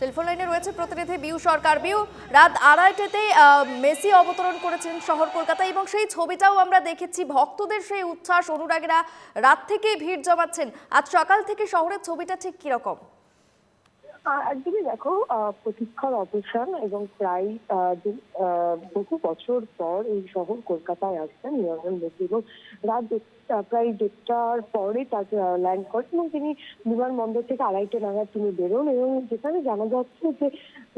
Telephone লাইনে রয়েছে প্রতিনিধি বিউ সরকার। বিউ, রাত আড়াইটাতে মেসি অবতরণ করেছেন শহর কলকাতা এবং সেই ছবিটাও আমরা দেখেছি। ভক্তদের সেই উচ্ছ্বাস, অনুরাগীরা রাত থেকেই ভিড় জমাচ্ছেন। আজ সকাল থেকে শহরের ছবিটা ঠিক কীরকম? একদিকে দেখো প্রতীক্ষার অবসান এবং প্রায় বহু বছর পর এই শহর কলকাতায় আসছেন নিরঞ্জন মেসি এবং রাত প্রায় দেড়টার পরে তার ল্যান্ড করেন এবং তিনি বিমানবন্দর থেকে আড়াইটে নাগাদ তিনি বেরোন এবং যেখানে জানা যাচ্ছে যে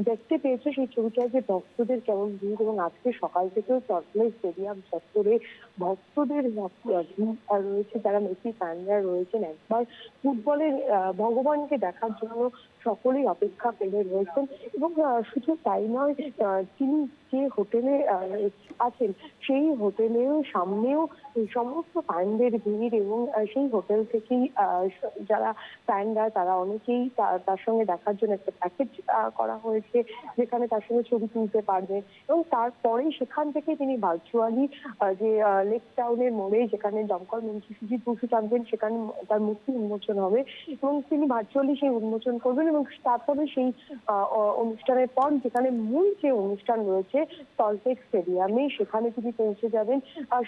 দেখতে পেয়েছে সেই ছবিটা যে ভক্তদের কেমন ভিড় এবং আজকে সকাল থেকেও চটলেট স্টেডিয়াম চত্বরে ভক্তদের রয়েছে, যারা মেসি ফ্যানরা রয়েছেন একবার ফুটবলের ভগবানকে দেখার জন্য সকলেই অপেক্ষা করে রয়েছেন এবং শুধু তাই নয় তিনি যে হোটেলে আছেন, সেই হোটেলের সামনেও সমস্ত ফ্যানদের ভিড় এবং সেই হোটেল থেকেই যারা ফ্যানরা তারা অনেকেই তার সঙ্গে দেখার জন্য একটা প্যাকেজ করা হয়েছে, যেখানে তার সঙ্গে ছবি তুলতে পারবে এবং তারপরে সেখান থেকে তিনি ভার্চুয়ালি যে লেক টাউনের মোড়ে যেখানে দমকল মন্ত্রী সুজিত বসু থাকবেন সেখানে তার মূর্তি উন্মোচন হবে এবং তিনি ভার্চুয়ালি সেই উন্মোচন করবেন এবং তারপরে সেই অনুষ্ঠানের পর যেখানে মূল যে অনুষ্ঠান রয়েছে সল্টেক স্টেডিয়ামে সেখানে তিনি পৌঁছে যাবেন।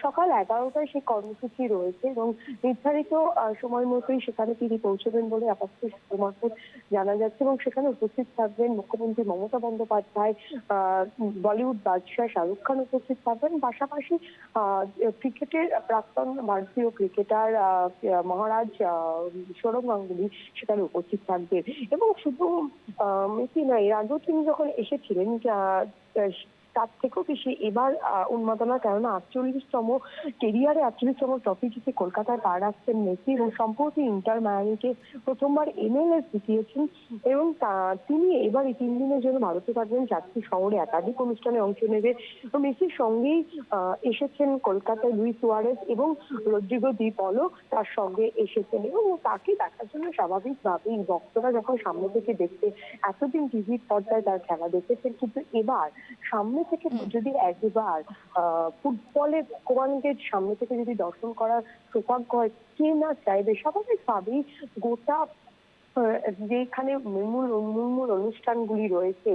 সকাল এগারোটায় সেই কর্মসূচি রয়েছে এবং নির্ধারিত সময় মতোই সেখানে তিনি পৌঁছবেন বলে আপাতত শুধুমাত্র জানা যাচ্ছে এবং সেখানে উপস্থিত থাকবেন মুখ্যমন্ত্রী মমতা বন্দ্যোপাধ্যায় বলিউড বাদশাহ শাহরুখ খান উপস্থিত থাকবেন। পাশাপাশি ক্রিকেটের প্রাক্তন ভারতীয় ক্রিকেটার মহারাজ সৌরভ গাঙ্গুলি সেখানে উপস্থিত থাকবেন। এবং শুধু মেসি নয়, এর আগেও তিনি যখন এসেছিলেন তার থেকেও বেশি এবার উন্মাদনা কেননা আটচল্লিশতম কেরিয়ারে আটচল্লিশতম ট্রফি জিতে কলকাতায় পা রাখছেন মেসি এবং সম্প্রতি ইন্টার মায়ামিকে প্রথমবার এমএলএস জিতিয়েছেন এবং তিনি এবার এই তিন দিনের জন্য ভারতে থাকবেন চারটি শহরে একাধিক অনুষ্ঠানে অংশ নেবে। এবং মেসির সঙ্গেই এসেছেন কলকাতায় লুই সুয়ারেস এবং রদ্রিগো দি পলো তার সঙ্গে এসেছেন এবং তাকে দেখার জন্য স্বাভাবিকভাবেই ভক্তরা যখন সামনে থেকে দেখতে এতদিন টিভির পর্দায় তার খেলা দেখেছেন, কিন্তু এবার সামনে থেকে যদি একবার ফুটবলের ভগবানকে সামনে থেকে যদি দর্শন করার সৌভাগ্য হয় কে না চাইবে? স্বাভাবিকভাবেই গোটা যেখানে মূল মূল অনুষ্ঠানগুলি রয়েছে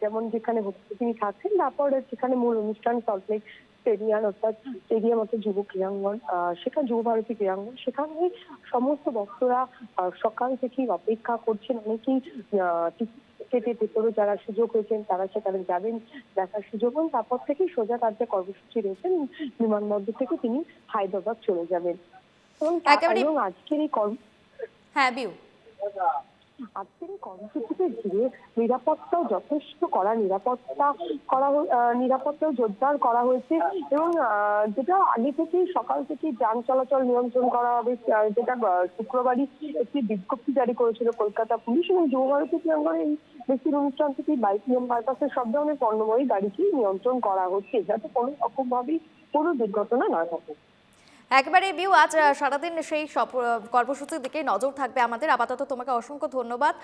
যেমন যেখানে তিনি থাকছেন তারপর যেখানে মূল অনুষ্ঠান সল্টলেক স্টেডিয়াম অর্থাৎ স্টেডিয়াম অর্থাৎ যুব ক্রীড়াঙ্গন আহ, সেখানে যুব ভারতী ক্রীড়াঙ্গন সেখানে সমস্ত ভক্তরা সকাল থেকেই অপেক্ষা করছেন। অনেকেই আহ, টিকিটের ভেতরে যারা সুযোগ হয়েছেন তারা সেখানে যাবেন দেখার সুযোগ এবং তারপর থেকেই সোজা তার যে কর্মসূচি রয়েছেন বিমানবন্দর থেকে তিনি হায়দ্রাবাদ চলে যাবেন। এবং এবং আজকের এই কর্ম হ্যাঁ বিউ। আজকের এই কর্মসূচিতে ঘিরে নিরাপত্তাও যথেষ্ট করা, নিরাপত্তা করা নিরাপত্তাও জোরদার করা হয়েছে এবং যেটা আগে থেকেই সকাল থেকে যান চলাচল নিয়ন্ত্রণ করা হবে যেটা শুক্রবারই একটি বিজ্ঞপ্তি জারি করেছিল কলকাতা পুলিশ এবং যুবভারতী প্রাঙ্গণে এই বেশির অনুষ্ঠান থেকে বাইক নিয়ম বাইপাসের সব ধরনের পণ্যময়ী গাড়িকেই নিয়ন্ত্রণ করা হচ্ছে। যাতে কোনো রকম ভাবেই কোনো দুর্ঘটনা না ঘটে। একেবারে বিউ আজ সারাদিন সেই সব কর্মসূচির দিকে নজর থাকবে আমাদের। আপাতত তোমাকে অসংখ্য ধন্যবাদ।